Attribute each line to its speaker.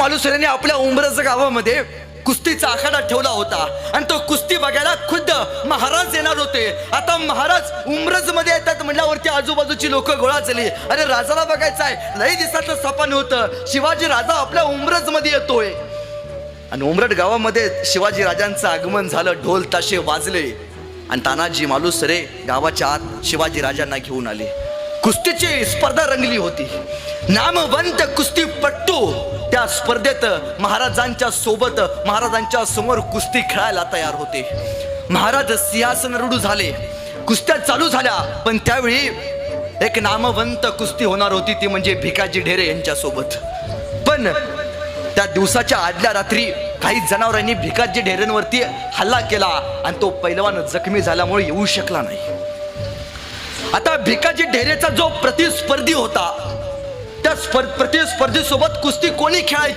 Speaker 1: मालुसरेने आपल्या उमरज गावामध्ये कुस्तीचा आखाडा ठेवला होता. आणि तो कुस्ती बघायला खुद्द महाराज येणार होते. आता महाराज उमरजमध्ये येतात म्हणल्यावरती आजूबाजूची लोक गोळा झाली. अरे राजाला बघायचं आहे. लई दिसाचं सपान होतं. शिवाजी राजा आपल्या उमरजमध्ये येतोय. आणि उमरट गावामध्ये शिवाजी राजांचं आगमन झालं. ढोल ताशे वाजले. आणि तानाजी मालुसरे गावाच्या आत शिवाजी राजांना घेऊन आले. कुस्तीची स्पर्धा रंगली होती. नामवंत कुस्तीपट्टू त्या स्पर्धेत महाराजांच्या सोबत महाराजांच्या समोर कुस्ती खेळायला तयार होते. महाराज सिंहासन रूढ झाले. कुस्त्या चालू झाल्या पण त्यावेळी एक नामवंत कुस्ती होणार होती ती म्हणजे भिकाजी ढेरे यांच्यासोबत पण त्या दिवसाच्या आदल्या रात्री काही जनावरांनी भिकाजी ढेरेंवरती हल्ला केला आणि तो पैलवान जखमी झाल्यामुळे येऊ शकला नाही. आता भिकाजी ढेरेचा जो प्रतिस्पर्धी होता त्या स्पर्ध प्रतिस्पर्धीसोबत कुस्ती कोणी खेळायची?